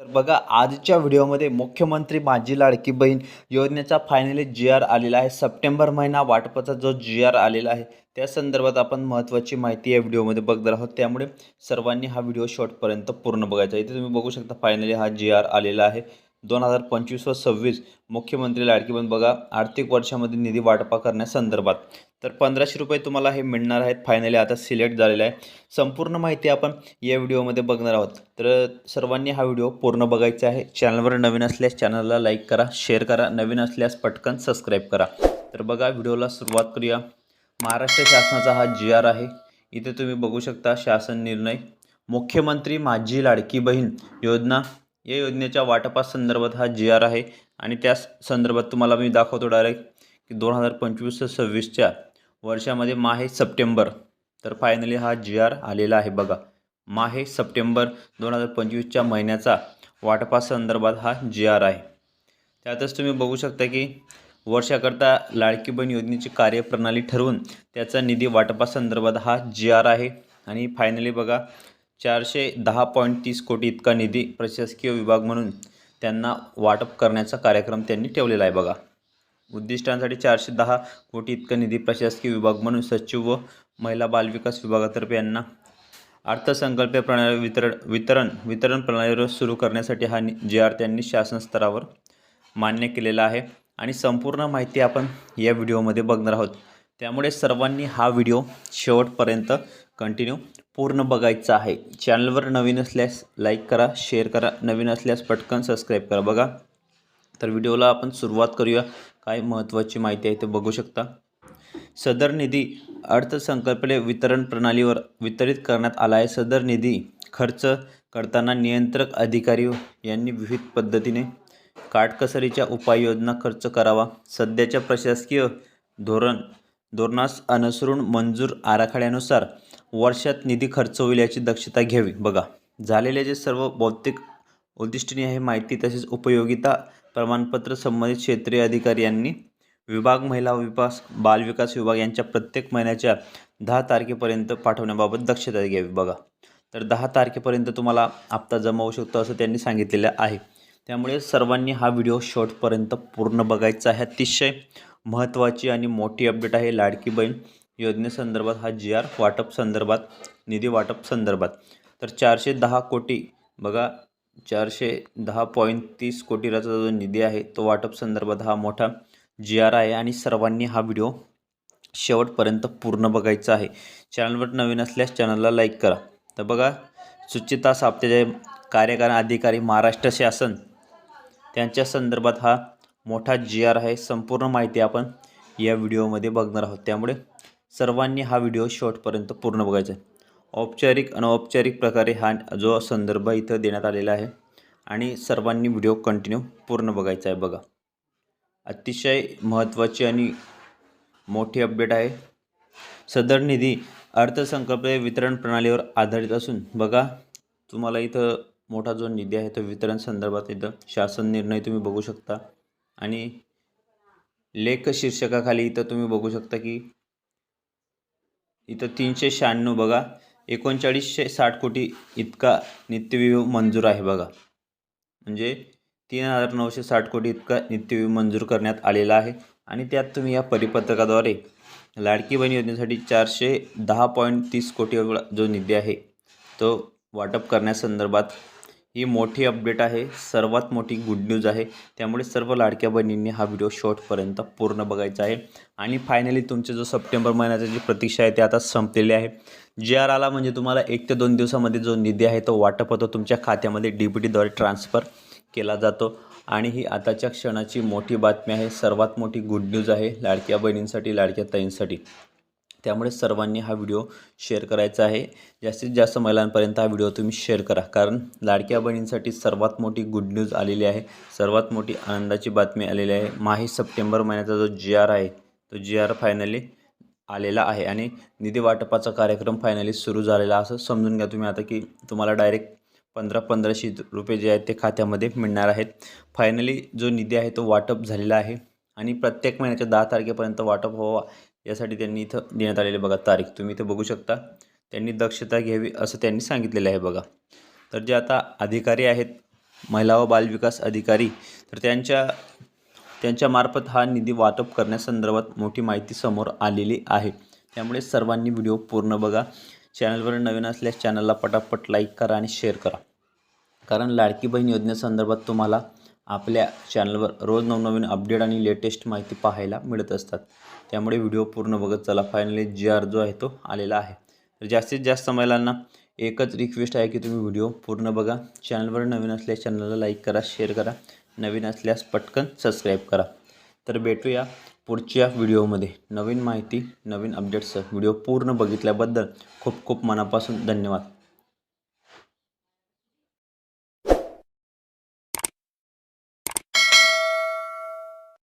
तर बघा आजच्या व्हिडिओमध्ये मुख्यमंत्री माझी लाडकी बहीण योजनेचा फायनली जी आर आलेला आहे. सप्टेंबर महिना वाटपाचा जो जी आर आलेला आहे त्या संदर्भात आपण महत्त्वाची माहिती या व्हिडिओमध्ये बघणार आहोत. त्यामुळे सर्वांनी हा व्हिडिओ शॉर्टपर्यंत पूर्ण बघायचा इथे तुम्ही बघू शकता फायनली हा जी आर आलेला आहे. दोन हजार पंचवीस व सव्वीस मुख्यमंत्री लाडकी बंद बघा आर्थिक वर्षामध्ये निधी वाटपा करण्यासंदर्भात तर पंधराशे रुपये तुम्हाला हे मिळणार आहेत. फायनली आता सिलेक्ट झालेलं आहे. संपूर्ण माहिती आपण या व्हिडिओमध्ये बघणार आहोत. तर सर्वांनी हा व्हिडिओ पूर्ण बघायचा आहे. चॅनलवर नवीन असल्यास चॅनलला लाईक करा शेअर करा. नवीन असल्यास पटकन सबस्क्राईब करा. तर बघा व्हिडिओला सुरुवात करूया. महाराष्ट्र शासनाचा हा जी आर आहे. इथे तुम्ही बघू शकता शासन निर्णय. मुख्यमंत्री माझी लाडकी बहीण योजना या योजनेच्या वाटपासंदर्भात हा जी आर आहे आणि त्या संदर्भात तुम्हाला मी दाखवतो डायरेक्ट की दोन हजार पंचवीस ते सव्वीसच्या वर्षामध्ये माहे सप्टेंबर तर फायनली हा जी आर आलेला आहे बघा. माहे सप्टेंबर दोन हजार पंचवीसच्या महिन्याचा वाटपासंदर्भात हा जी आर आहे. त्यातच तुम्ही बघू शकता की वर्षाकरता लाडकी बहीण योजनेची कार्यप्रणाली ठरवून त्याचा निधी वाटपासंदर्भात हा जी आर आहे. आणि फायनली बघा चारशे दहा पॉईंट तीस कोटी इतका निधी प्रशासकीय विभाग म्हणून त्यांना वाटप करण्याचा कार्यक्रम त्यांनी ठेवलेला आहे बघा. उद्दिष्टांसाठी चारशे दहा कोटी इतका निधी प्रशासकीय विभाग म्हणून सचिव व महिला बालविकास विभागातर्फे यांना अर्थसंकल्पीय प्रणाली वितरण वितरण वितरण प्रणालीवर सुरू करण्यासाठी हा जे आर त्यांनी शासन स्तरावर मान्य केलेला आहे. आणि संपूर्ण माहिती आपण या व्हिडिओमध्ये बघणार आहोत. त्यामुळे सर्वांनी हा व्हिडिओ शेवटपर्यंत कंटिन्यू पूर्ण बघायचं आहे. चॅनलवर नवीन असल्यास लाईक करा शेअर करा. नवीन असल्यास पटकन सबस्क्राईब करा. बघा. तर व्हिडिओला आपण सुरुवात करूया. काय महत्त्वाची माहिती आहे ते बघू शकता. सदर निधी अर्थसंकल्पले वितरण प्रणालीवर वितरित करण्यात आला आहे. सदर निधी खर्च करताना नियंत्रक अधिकारी यांनी विविध पद्धतीने काटकसरीच्या उपाययोजना खर्च करावा. सध्याच्या प्रशासकीय धोरण धोरणास अनुसरून मंजूर आराखड्यानुसार वर्षात निधी खर्च होईल याची दक्षता घ्यावी. बघा झालेले जे सर्व बौद्धिक उद्दिष्टनीय आहे माहिती तसेच उपयोगिता प्रमाणपत्र संबंधित क्षेत्रीय अधिकारी यांनी विभाग महिला विकास बालविकास विभाग यांच्या प्रत्येक महिन्याच्या दहा तारखेपर्यंत पाठवण्याबाबत दक्षता घ्यावी. बघा तर दहा तारखेपर्यंत तुम्हाला हप्ता जमा होऊ शकतो असं त्यांनी सांगितलेलं आहे. त्यामुळे सर्वांनी हा व्हिडिओ शॉर्टपर्यंत पूर्ण बघायचा आहे. अतिशय महत्त्वाची आणि मोठी अपडेट आहे लाडकी बहीण योजनेसंदर्भात हा जी आर वाटप संदर्भात निधी वाटप संदर्भात. तर चारशे दहा कोटी बघा चारशे दहा पॉईंट तीस कोटीचा जो निधी आहे तो वाटप संदर्भात हा मोठा जी आर आहे आणि सर्वांनी हा व्हिडिओ शेवटपर्यंत पूर्ण बघायचा आहे. चॅनलवर नवीन असल्यास चॅनलला लाईक करा. तर बघा सुचिता साप्तेचे कार्यकारी अधिकारी महाराष्ट्र शासन त्यांच्या संदर्भात हा मोठा जी आर आहे संपूर्ण माहिती आपण या व्हिडिओमध्ये बघणार आहोत. त्यामुळे सर्वांनी हा व्हिडिओ शॉर्टपर्यंत पूर्ण बघायचा आहे. औपचारिक अनौपचारिक प्रकारे हा जो संदर्भ इथं देण्यात आलेला आहे आणि सर्वांनी व्हिडिओ कंटिन्यू पूर्ण बघायचा आहे बघा. अतिशय महत्त्वाची आणि मोठी अपडेट आहे. सदर निधी अर्थसंकल्पीय वितरण प्रणालीवर आधारित असून बघा तुम्हाला इथं मोठा जो निधी आहे तो वितरण संदर्भात इथं शासन निर्णय तुम्ही बघू शकता. आणि लेख शीर्षकाखाली इथं तुम्ही बघू शकता की इथं तीनशे शहाण्णव बघा. एकोणचाळीसशे साठ कोटी इतका नित्यविव मंजूर आहे बघा. म्हणजे तीन हजार नऊशे साठ कोटी इतका नित्यविव मंजूर करण्यात आलेला आहे. आणि त्यात तुम्ही या परिपत्रकाद्वारे लाडकी बहीण योजनेसाठी चारशे दहा पॉईंट तीस कोटी जो निधी आहे तो वाटप करण्यासंदर्भात ही मोठी अपडेट आहे. सर्वात मोठी गुड न्यूज आहे. त्यामुळे सर्व लाडक्या बहिणींनी हा व्हिडिओ शॉर्टपर्यंत पूर्ण बघायचा आहे. आणि फायनली तुमचे जो सप्टेंबर महिन्याची जी प्रतीक्षा आहे ते आता संपलेली आहे. जे आर आला म्हणजे तुम्हाला एक ते दोन दिवसामध्ये जो निधी आहे तो वाटप होतो. तुमच्या खात्यामध्ये डी बी टीद्वारे ट्रान्सफर केला जातो. आणि ही आताच्या क्षणाची मोठी बातमी आहे. सर्वात मोठी गुड न्यूज आहे लाडक्या बहिणींसाठी लाडक्या ताईंसाठी. त्यामुळे सर्वांनी हा व्हिडिओ शेअर करायचा आहे. जास्तीत जास्त महिलांपर्यंत हा व्हिडिओ तुम्ही शेअर करा. कारण लाडक्या बहिणींसाठी सर्वात मोठी गुड न्यूज आलेली आहे. सर्वात मोठी आनंदाची बातमी आलेली आहे. माही सप्टेंबर महिन्याचा जो जी आर आहे तो जी आर फायनली आलेला आहे आणि निधी वाटपाचा कार्यक्रम फायनली सुरू झालेला. असं समजून घ्या तुम्ही आता की तुम्हाला डायरेक्ट पंधरा पंधराशे रुपये जे आहेत ते खात्यामध्ये मिळणार आहेत. फायनली जो निधी आहे तो वाटप झालेला आहे. आणि प्रत्येक महिन्याच्या दहा तारखेपर्यंत वाटप व्हावा यासाठी त्यांनी इथं देण्यात आलेले बघा तारीख. तुम्ही इथं बघू शकता. त्यांनी दक्षता घ्यावी असं त्यांनी सांगितलेलं आहे बघा. तर जे आता अधिकारी आहेत महिला व बालविकास अधिकारी तर त्यांच्या त्यांच्यामार्फत हा निधी वाटप करण्यासंदर्भात मोठी माहिती समोर आलेली आहे. त्यामुळे सर्वांनी व्हिडिओ पूर्ण बघा. चॅनलवर नवीन असल्यास चॅनलला पटापट लाईक करा आणि शेअर करा. कारण लाडकी बहीण योजनेसंदर्भात तुम्हाला आपल्या चॅनलवर रोज नवनवीन अपडेट आणि लेटेस्ट माहिती पाहायला मिळत असतात. त्यामुळे व्हिडिओ पूर्ण बघत चला. फायनली जी आर जो आहे तो आलेला आहे. तर जास्तीत जास्त महिलांना एकच रिक्वेस्ट आहे की तुम्ही व्हिडिओ पूर्ण बघा. चॅनलवर नवीन असल्यास चॅनलला लाईक करा शेअर करा. नवीन असल्यास पटकन सबस्क्राईब करा. तर भेटूया पुढच्या व्हिडिओमध्ये नवीन माहिती नवीन अपडेट्ससह व्हिडिओ पूर्ण बघितल्याबद्दल खूप खूप मनापासून धन्यवाद.